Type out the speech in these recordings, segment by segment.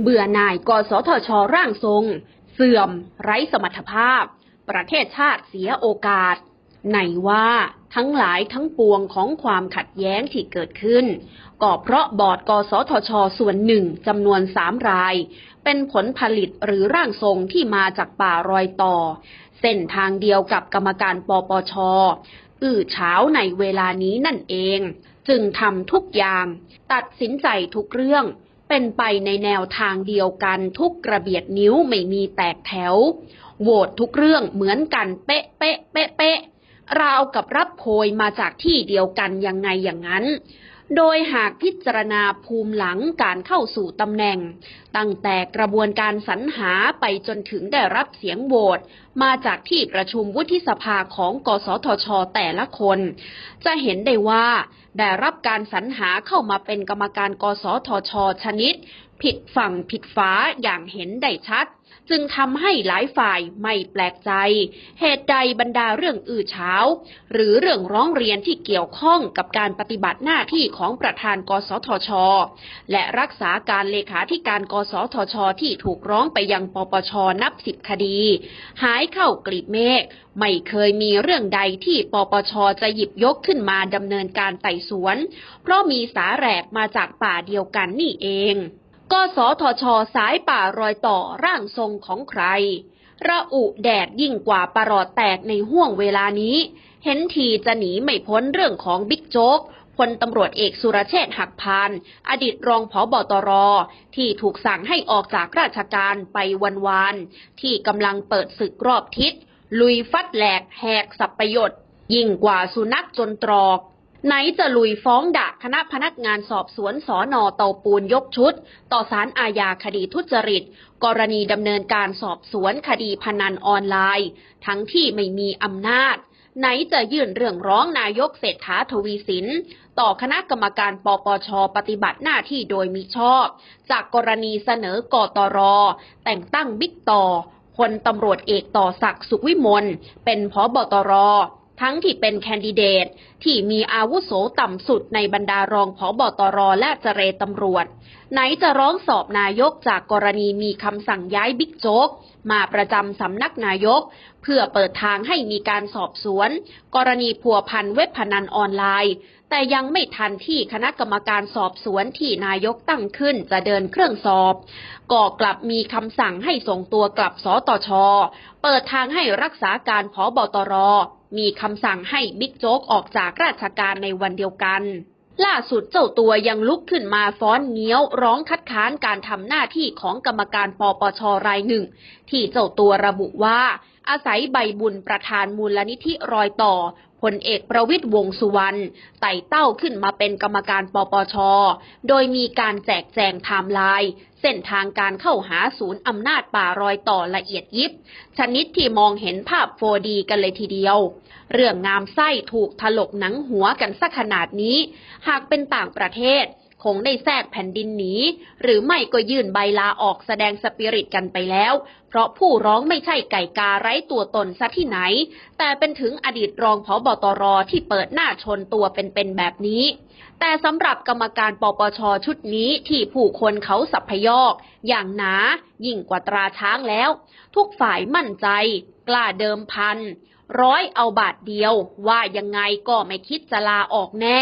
เบื่อหน่ายกสทช ร่างทรง เสื่อม ไร้สมรรถภาพ ประเทศชาติเสียโอกาส ไหนว่าทั้งหลายทั้งปวงของความขัดแย้งที่เกิดขึ้น ก็เพราะบอร์ดกสทช ส่วนหนึ่งจำนวนสามราย เป็นผลผลิตหรือร่างทรงที่มาจากป่ารอยต่อ เส้นทางเดียวกับกรรมการปปชอื้อเช้าในเวลานี้นั่นเอง จึงทำทุกอย่าง ตัดสินใจทุกเรื่อง เป็นไปในแนวทางเดียวกันทุกกระเบียดนิ้วไม่มีแตกแถว โหวตทุกเรื่องเหมือนกันเป๊ะเป๊ะเป๊ะเป๊ะราวกับรับโพยมาจากที่เดียวกันยังไงอย่างนั้น โดยหากพิจารณาภูมิหลังการเข้าสู่ตำแหน่ง ตั้งแต่กระบวนการสรรหาไปจนถึงได้รับเสียงโหวตมาจากที่ประชุมวุฒิสภาของกสทช แต่ละคน จะเห็นได้ว่าได้รับการสรรหาเข้ามาเป็นกรรมการกสทช ชนิด ผิดฝั่งผิดฝาอย่างเห็นได้ชัด จึงทำให้หลายฝ่ายไม่แปลกใจ เหตุใดบรรดาเรื่องอื่อเช้า หรือเรื่องร้องเรียนที่เกี่ยวข้องกับการปฏิบัติหน้าที่ของประธานกสทช และรักษาการเลขาธิการกสทช ที่ถูกร้องไปยังปปชนับสิบคดี หายเข้ากลีบเมฆไม่เคยมีเรื่องใดที่ปปชจะหยิบยกขึ้นมาดำเนินการไต่สวน เพราะมีสาแหรกมาจากป่าเดียวกันนี่เอง กสทช สายป่ารอยต่อร่างทรงของใคร ระอุแดดยิ่งกว่าประหลอดแตกในห่วงเวลานี้ เห็นทีจะหนีไม่พ้นเรื่องของบิ๊กโจ๊กพลตำรวจเอกสุรเชษฐ์หักพานอดีตรองผอบอตร ที่ถูกสั่งให้ออกจากราชการไปวันวานๆที่กำลังเปิดศึกรอบทิศ ลุยฟัดแหลกแหกสับประโยชน์ยิ่งกว่าสุนัขจนตรอก ไหนจะลุยฟ้องดะคณะพนักงานสอบสวนสอนอเตาปูนยกชุด ต่อสารอาญาคดีทุจริต กรณีดำเนินการสอบสวนคดีพนันออนไลน์ ทั้งที่ไม่มีอำนาจ ไหนจะยื่นเรื่องร้องนายกเศรษฐาทวีสิน ต่อคณะกรรมการปปชปฏิบัติหน้าที่โดยมิชอบ จากกรณีเสนอกตร แต่งตั้งบิ๊กต่อพลตำรวจเอกต่อศักดิ์สุขวิมลเป็นผบตร ทั้งที่เป็นแคนดิเดตที่มีอาวุโสต่ำสุดในบรรดารองผอบอตรและเจรตำรวจ ไหนจะร้องสอบนายกจากกรณีมีคำสั่งย้ายบิ๊กโจ๊ก มาประจำสำนักนายก เพื่อเปิดทางให้มีการสอบสวน กรณีพัวพันเว็บพนันออนไลน์ แต่ยังไม่ทันที่คณะกรรมการสอบสวนที่นายกตั้งขึ้นจะเดินเครื่องสอบ ก็กลับมีคำสั่งให้ส่งตัวกลับสตช เปิดทางให้รักษาการผอบอตร มีคำสั่งให้บิ๊กโจ๊กออกจากราชการในวันเดียวกัน ล่าสุดเจ้าตัวยังลุกขึ้นมาฟ้อนเงี้ยวร้องคัดค้านการทำหน้าที่ของกรรมการปปชรายหนึ่ง ที่เจ้าตัวระบุว่า อาศัยใบบุญประธานมูลนิธิรอยต่อ พลเอกประวิทยวงสุวรรณไต่เต้าขึ้นมาเป็นกรรมการปปช โดยมีการแจกแจงไทม์ไลน์เส้นทางการเข้าหาศูนย์อำนาจป่ารอยต่อละเอียดยิบ ชนิดที่มองเห็นภาพ 4D กันเลยทีเดียว เรื่องงามไส้ถูกถลกหนังหัวกันสักขนาดนี้ หากเป็นต่างประเทศ คงได้แทรกแผ่นดินหนีหรือไม่ก็ยื่นใบลาออกแสดงสปิริตกันไปแล้ว เพราะผู้ร้องไม่ใช่ไก่กาไร้ตัวตนซะที่ไหน แต่เป็นถึงอดีตรองผอบอตรที่เปิดหน้าชนตัวเป็นๆแบบนี้ แต่สำหรับกรรมการปปชชุดนี้ที่ผู้คนเขาสัพพยอกอย่างหนายิ่งกว่าตราช้างแล้ว ทุกฝ่ายมั่นใจ กล้าเดิมพัน ร้อยเอาบาทเดียว ว่ายังไงก็ไม่คิดจะลาออกแน่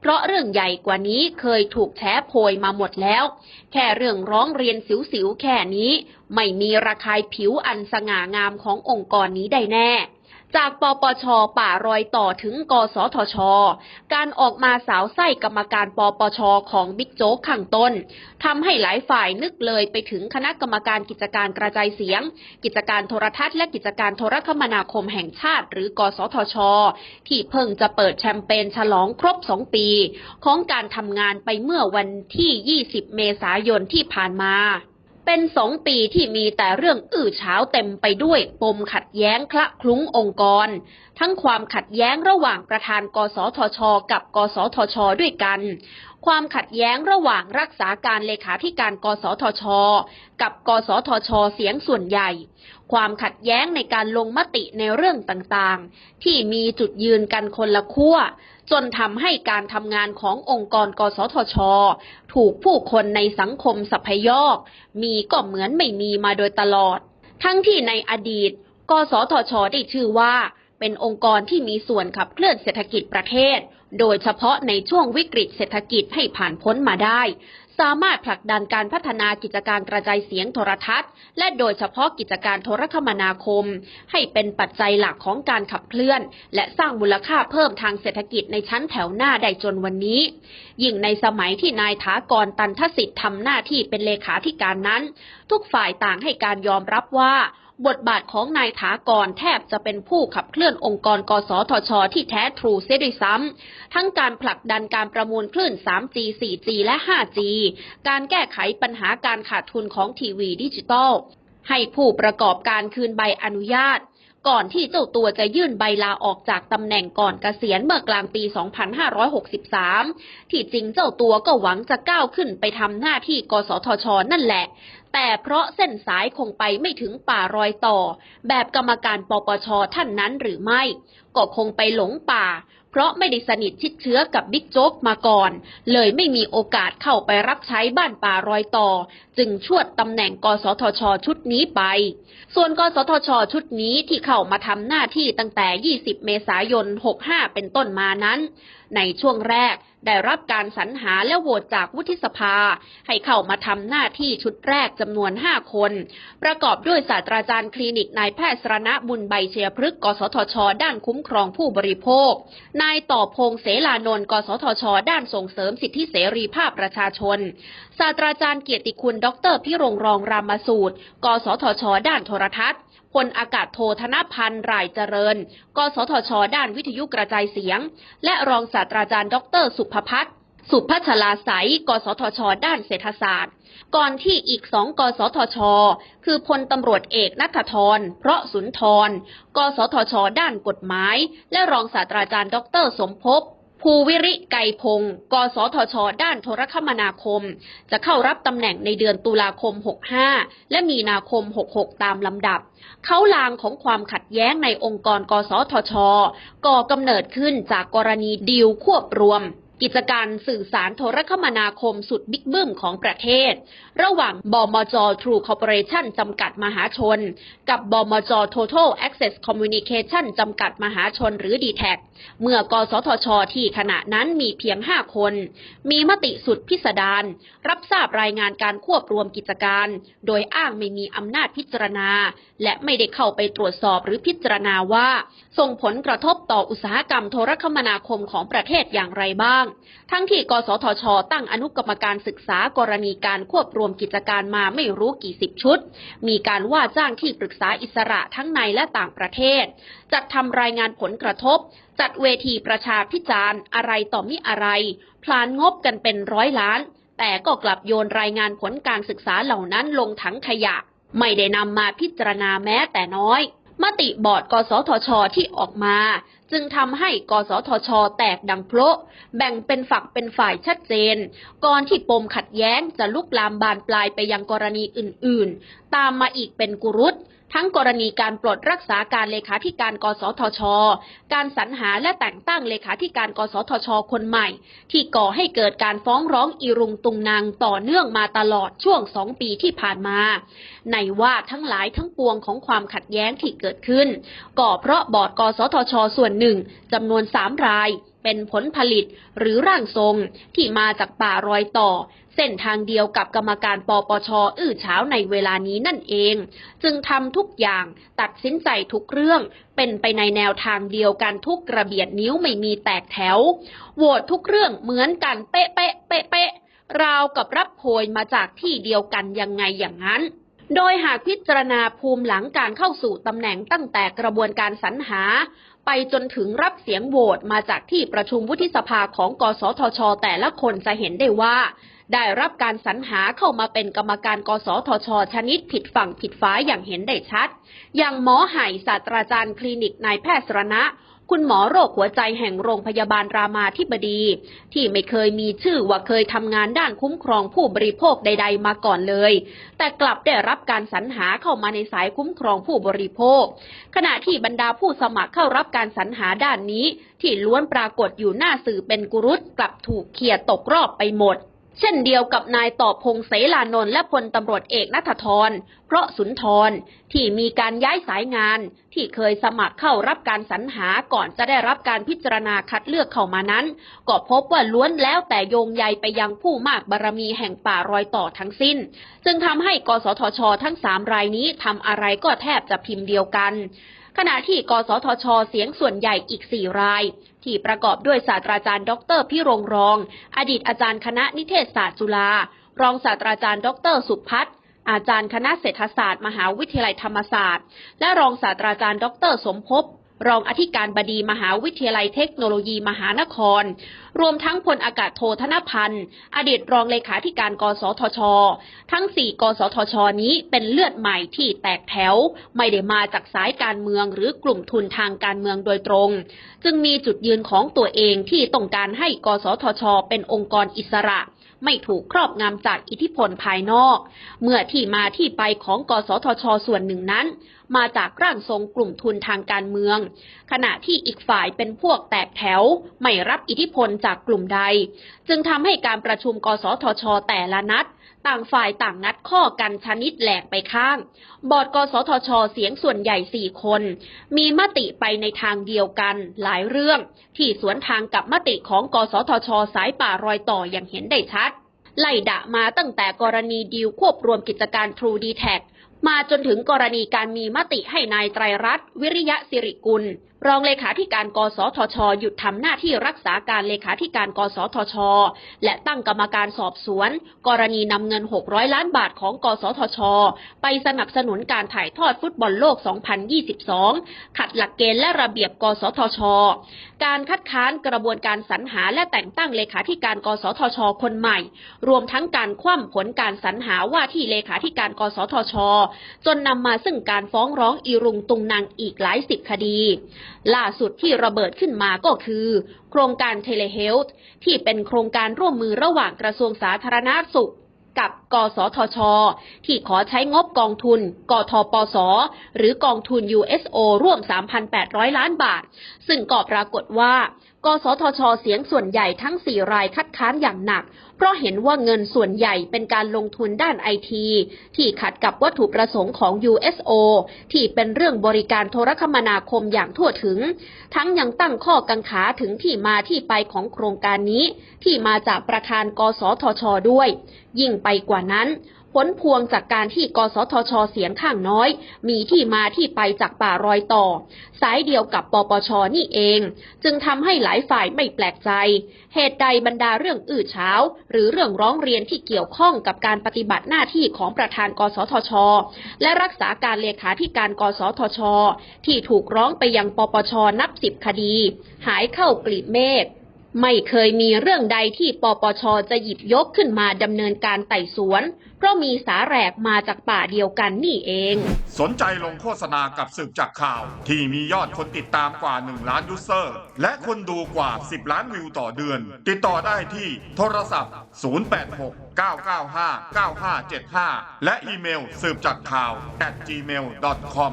เพราะเรื่องใหญ่กว่านี้เคยถูกแฉโพยมาหมดแล้ว แค่เรื่องร้องเรียนสิวๆแค่นี้ ไม่มีระคายผิวอันสง่างามขององค์กรนี้ได้แน่ จากปปช ป่ารอยต่อถึง กสทช การออกมาสาวไส้กรรมการปปช ของบิ๊กโจ๊กข้างต้นทำให้หลายฝ่ายนึกเลยไปถึงคณะกรรมการกิจการกระจายเสียง กิจการโทรทัศน์และกิจการโทรคมนาคมแห่งชาติ หรือ กสทช ที่เพิ่งจะเปิดแชมเปญฉลองครบ 2 ปี ของการทำงานไปเมื่อวันที่ 20 เมษายนที่ผ่านมา เป็นสองปีที่มีแต่เรื่องอื้อฉาวเต็มไปด้วยปมขัดแย้งคละคลุ้งองค์กร ทั้งความขัดแย้งระหว่างประธานกสทช กับ กสทช ด้วยกัน ความขัดแย้งระหว่างรักษาการเลขาธิการกสทช กับกสทช เสียงส่วนใหญ่ ความขัดแย้งในการลงมติในเรื่องต่างๆ ที่มีจุดยืนกันคนละขั้ว จนทำให้การทำงานขององค์กรกสทช ถูกผู้คนในสังคมสัพยอกมีก็เหมือนไม่มีมาโดยตลอด ทั้งที่ในอดีต กสทช ได้ชื่อว่า เป็นองค์กรที่มีส่วนขับเคลื่อนเศรษฐกิจประเทศ โดยเฉพาะในช่วงวิกฤตเศรษฐกิจให้ผ่านพ้นมาได้ สามารถผลักดันการพัฒนากิจการกระจายเสียงโทรทัศน์ และโดยเฉพาะกิจการโทรคมนาคม ให้เป็นปัจจัยหลักของการขับเคลื่อน และสร้างมูลค่าเพิ่มทางเศรษฐกิจในชั้นแถวหน้าได้จนวันนี้ ยิ่งในสมัยที่นายถากรตันทสิทธิ์ทำหน้าที่เป็นเลขาธิการนั้น ทุกฝ่ายต่างให้การยอมรับว่า บทบาทของนายถากรแทบจะเป็นผู้ขับเคลื่อนองค์กรกสทช ที่แท้ทรูเสียด้วยซ้ำ ทั้งการผลักดันการประมูลคลื่น 3G 4G และ 5G การแก้ไขปัญหาการขาดทุนของทีวีดิจิตอลให้ผู้ประกอบการคืนใบอนุญาต ก่อนที่เจ้าตัวจะยื่นใบลาออกจากตำแหน่งก่อนเกษียณเมื่อกลางปี 2563 ที่จริงเจ้าตัวก็หวังจะก้าวขึ้นไปทำหน้าที่กสทช นั่นแหละ แต่เพราะเส้นสายคงไปไม่ถึงป่ารอยต่อ แบบกรรมการปปชท่านนั้นหรือไม่ ก็คงไปหลงป่า เพราะไม่ได้สนิทชิดเชื้อกับบิ๊กโจ๊กมาก่อน เลยไม่มีโอกาสเข้าไปรับใช้บ้านป่ารอยต่อ จึงชวดตำแหน่งกสทช ชุดนี้ไป ส่วนกสทช ชุดนี้ที่เข้ามาทำหน้าที่ตั้งแต่ 20 เมษายน 65 เป็นต้นมานั้น ในช่วงแรกได้รับการสรรหาและโหวตจากวุฒิสภา ให้เข้ามาทำหน้าที่ชุดแรกจำนวน 5 คน ประกอบด้วยศาสตราจารย์คลินิกนายแพทย์สรณะบุญใบเชียพฤกกสทช ด้านคุ้มครองผู้บริโภค นายต่อพงษ์เสลานนท์กสทช ด้านส่งเสริมสิทธิเสรีภาพประชาชน ศาสตราจารย์เกียรติคุณ ดรพิรงรองรามสูตร กสทช ด้านโทรทัศน์ พลอากาศโทธนพันธ์รายเจริญ กสทช ด้านวิทยุกระจายเสียง และรองศาสตราจารย์ ดร สุภพัฒน์สุพัชลาใสยกสทช ด้านเศรษฐศาสตร์ ก่อนที่อีกสองกสทช คือพลตำรวจเอกนัทธรเพราะสุนทร กสทช ด้านกฎหมาย และรองศาสตราจารย์ ดร สมภพ ภูวิริไกรพงศ์กสทช ด้านโทรคมนาคม จะเข้ารับตำแหน่งในเดือนตุลาคม 65 และมีนาคม 66 ตามลำดับ เขาลางของความขัดแย้งในองค์กร กสทช ก่อกำเนิดขึ้นจากกรณีดีลควบรวม กิจการสื่อสารโทรคมนาคมสุดบิ๊กบึ้มของประเทศ ระหว่างบมจ True Corporation จำกัดมหาชน กับบมจ Total Access Communication จำกัดมหาชนหรือ d t แทเมื่อกสทช ที่ขณะนั้นมีเพียง 5 คน มีมติสุดพิสดารรับทราบรายงานการควบรวมกิจการ โดยอ้างไม่มีอำนาจพิจารณา และไม่ได้เข้าไปตรวจสอบหรือพิจารณาว่า ส่งผลกระทบต่ออุตสาหกรรมโทรคมนาคมของประเทศอย่างไรบ้างทั้งที่กสทช ตั้งอนุกรรมการศึกษากรณีการควบรวมกิจการมาไม่รู้กี่สิบชุด มีการว่าจ้างที่ปรึกษาอิสระทั้งในและต่างประเทศ จัดทำรายงานผลกระทบ จัดเวทีประชาพิจารณ์อะไรต่อมิอะไร พลานงบกันเป็นร้อยล้าน แต่ก็กลับโยนรายงานผลการศึกษาเหล่านั้นลงถังขยะ ไม่ได้นำมาพิจารณาแม้แต่น้อยมติบอร์ดกสทช ที่ออกมา จึงทำให้กสทช แตกดังโพละแบ่งเป็นฝักเป็นฝ่ายชัดเจน ก่อนที่ปมขัดแย้งจะลุกลามบานปลายไปยังกรณีอื่นๆ ตามมาอีกเป็นกุรุต ทั้งกรณีการปลดรักษาการเลขาธิการกสทช การสรรหาและแต่งตั้งเลขาธิการกสทช คนใหม่ ที่ก่อให้เกิดการฟ้องร้องอีรุงตุงนางต่อเนื่องมาตลอดช่วงสองปีที่ผ่านมา ในว่าทั้งหลายทั้งปวงของความขัดแย้งที่เกิดขึ้นก็เพราะบอร์ดกสทช ส่วนหนึ่งจำนวนสามราย เป็นผลผลิตหรือร่างทรงที่มาจากป่ารอยต่อ เส้นทางเดียวกับกรรมการปปชอื้อเช้าในเวลานี้นั่นเอง จึงทำทุกอย่างตัดสินใจทุกเรื่อง เป็นไปในแนวทางเดียวกันทุกกระเบียดนิ้วไม่มีแตกแถวโหวตทุกเรื่องเหมือนกันเป๊ะเป๊ะเป๊ะเป๊ะราวกับรับโพยมาจากที่เดียวกันยังไงอย่างนั้นโดยหากพิจารณาภูมิหลังการเข้าสู่ตำแหน่งตั้งแต่กระบวนการสรรหา ไปจนถึงรับเสียงโหวตมาจากที่ประชุมวุฒิสภาของกสทช แต่ละคนจะเห็นได้ว่า ได้รับการสรรหาเข้ามาเป็นกรรมการกสทช ชนิดผิดฝั่งผิดฟ้าอย่างเห็นได้ชัด อย่างหมอไห่ศาสตราจารย์คลินิกนายแพทย์สรณะ คุณหมอโรคหัวใจแห่งโรงพยาบาลรามาธิบดี ที่ไม่เคยมีชื่อว่าเคยทำงานด้านคุ้มครองผู้บริโภคใด ๆ มาก่อนเลย แต่กลับได้รับการสรรหาเข้ามาในสายคุ้มครองผู้บริโภค ขณะที่บรรดาผู้สมัครเข้ารับการสรรหาด้านนี้ ที่ล้วนปรากฏอยู่หน้าสื่อเป็นกุรุตกลับถูกเขี่ยตกรอบไปหมด เช่นเดียวกับนายต่อพงษ์เสลานนท์และพลตำรวจเอกนัทธร เพราะสุนทรที่มีการย้ายสายงานที่เคยสมัครเข้ารับการสรรหาก่อนจะได้รับการพิจารณาคัดเลือกเข้ามานั้น ก็พบว่าล้วนแล้วแต่โยงใยไปยังผู้มากบารมีแห่งป่ารอยต่อทั้งสิ้น จึงทำให้กสทช ทั้งสามรายนี้ทำอะไรก็แทบจะพิมพ์เดียวกัน ขณะที่กสทช เสียงส่วนใหญ่อีก 4 ราย ที่ประกอบด้วยศาสตราจารย์ ดรพิรงรอง อดีตอาจารย์คณะนิเทศศาสตร์จุฬารองศาสตราจารย์ ดรสุพัฒน์อาจารย์คณะเศรษฐศาสตร์ มหาวิทยาลัยธรรมศาสตร์ และรองศาสตราจารย์ ดรสมภพ รองอธิการบดีมหาวิทยาลัยเทคโนโลยีมหานคร รวมทั้งพลอากาศโทธนพันธ์ อดีตรองเลขาธิการกสทช ทั้ง 4 กสทช นี้เป็นเลือดใหม่ที่แตกแถว ไม่ได้มาจากสายการเมืองหรือกลุ่มทุนทางการเมืองโดยตรง จึงมีจุดยืนของตัวเองที่ต้องการให้กสทช เป็นองค์กรอิสระไม่ถูกครอบงำจากอิทธิพลภายนอก เมื่อที่มาที่ไปของกสทช ส่วนหนึ่งนั้น มาจากร่างทรงกลุ่มทุนทางการเมือง ขณะที่อีกฝ่ายเป็นพวกแตกแถว ไม่รับอิทธิพลจากกลุ่มใด จึงทำให้การประชุมกสทช แต่ละนัด ต่างฝ่ายต่างนัดข้อกันชนิดแหลกไปข้าง บอร์ดกสทช เสียงส่วนใหญ่สี่คน มีมติไปในทางเดียวกันหลายเรื่อง ที่สวนทางกับมติของกสทช สายป่ารอยต่ออย่างเห็นได้ชัดไล่ดะมาตั้งแต่กรณีดีลควบรวมกิจการ True d t a c มาจนถึงกรณีการมีมติให้นายไตรรัตน์วิริยะสิริกุล รองเลขาธิการกสทช หยุดทำหน้าที่รักษาการเลขาธิการกสทช และตั้งกรรมการสอบสวน กรณีนำเงิน 600 ล้านบาทของกสทช ไปสนับสนุนการถ่ายทอดฟุตบอลโลก 2022 ขัดหลักเกณฑ์และระเบียบกสทช การคัดค้านกระบวนการสรรหาและแต่งตั้งเลขาธิการกสทช คนใหม่ รวมทั้งการคว่ำผลการสรรหาว่าที่เลขาธิการกสทชจนนำมาซึ่งการฟ้องร้องอีรุงตุงนางอีกหลายสิบคดี ล่าสุดที่ระเบิดขึ้นมาก็คือ โครงการเทเลเฮลท์ที่เป็นโครงการร่วมมือระหว่างกระทรวงสาธารณาสุขกับกสทช ที่ขอใช้งบกองทุน กทปส หรือกองทุน USO ร่วม 3,800 ล้านบาท ซึ่งก็ปรากฏว่า กสทช เสียงส่วนใหญ่ทั้ง 4 รายคัดค้านอย่างหนัก เพราะเห็นว่าเงินส่วนใหญ่เป็นการลงทุนด้านไอที ที่ขัดกับวัตถุประสงค์ของ USO ที่เป็นเรื่องบริการโทรคมนาคมอย่างทั่วถึง ทั้งยังตั้งข้อกังขาถึงที่มาที่ไปของโครงการนี้ ที่มาจากประธาน กสทช ด้วย ยิ่งไปกว่านั้น ผลพวงจากการที่กสทช เสียงข้างน้อย มีที่มาที่ไปจากป่ารอยต่อ สายเดียวกับปปชนี่เอง จึงทำให้หลายฝ่ายไม่แปลกใจ เหตุใดบรรดาเรื่องอื้อเช้า หรือเรื่องร้องเรียนที่เกี่ยวข้องกับการปฏิบัติหน้าที่ของประธาน กสทช และรักษาการเลขาธิการกสทช ที่ถูกร้องไปยังปปชนับสิบคดี หายเข้ากลีบเมฆ ไม่เคยมีเรื่องใดที่ปปชจะหยิบยกขึ้นมาดำเนินการไต่สวน เพราะมีสาแหรกมาจากป่าเดียวกันนี่เอง สนใจลงโฆษณากับสืบจากข่าว ที่มียอดคนติดตามกว่า 1 ล้านยูเซอร์ และคนดูกว่า 10 ล้านวิวต่อเดือน ติดต่อได้ที่โทรศัพท์ 086 995 9575 และอีเมลสืบจากข่าว at gmail.com